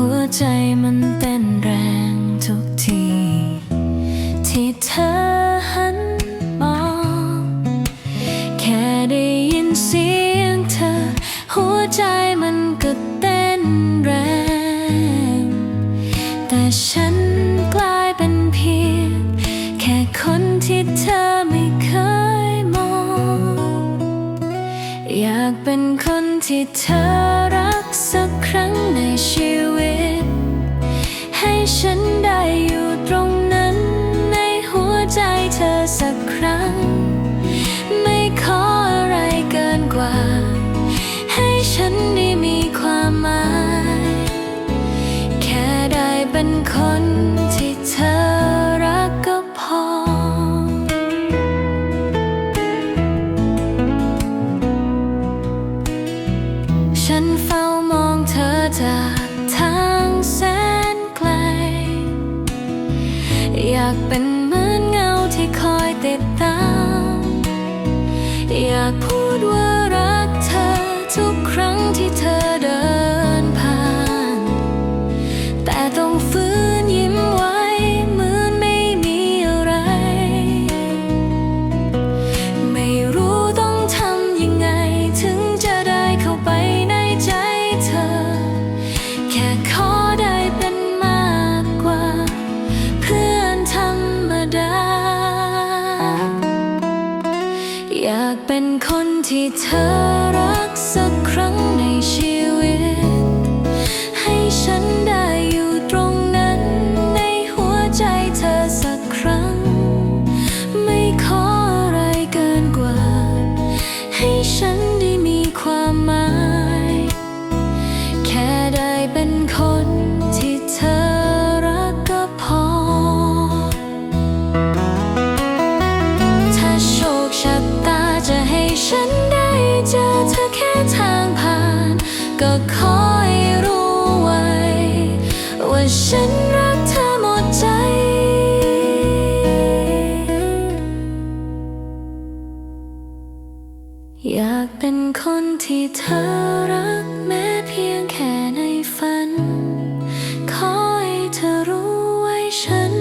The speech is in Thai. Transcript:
หัวใจมันเต้นแรงทุกที ที่เธอหันมอง แค่ได้ยินเสียงเธอ หัวใจมันก็เต้นแรง แต่ฉันกลายเป็นเพียง แค่คนที่เธอไม่เคยมอง อยากเป็นคนที่เธอ ฉันเฝ้ามองเธอจากทางแสนไกล อยากเป็นเหมือนเงาที่คอยติดตาม อยากพูดว่ารักเธอทุกครั้งที่เธอากเป็นคนที่เธอรัก ฉันรักเธอหมดใจ อยากเป็นคนที่เธอรักแม้เพียงแค่ในฝัน ขอให้เธอรู้ไว้ฉัน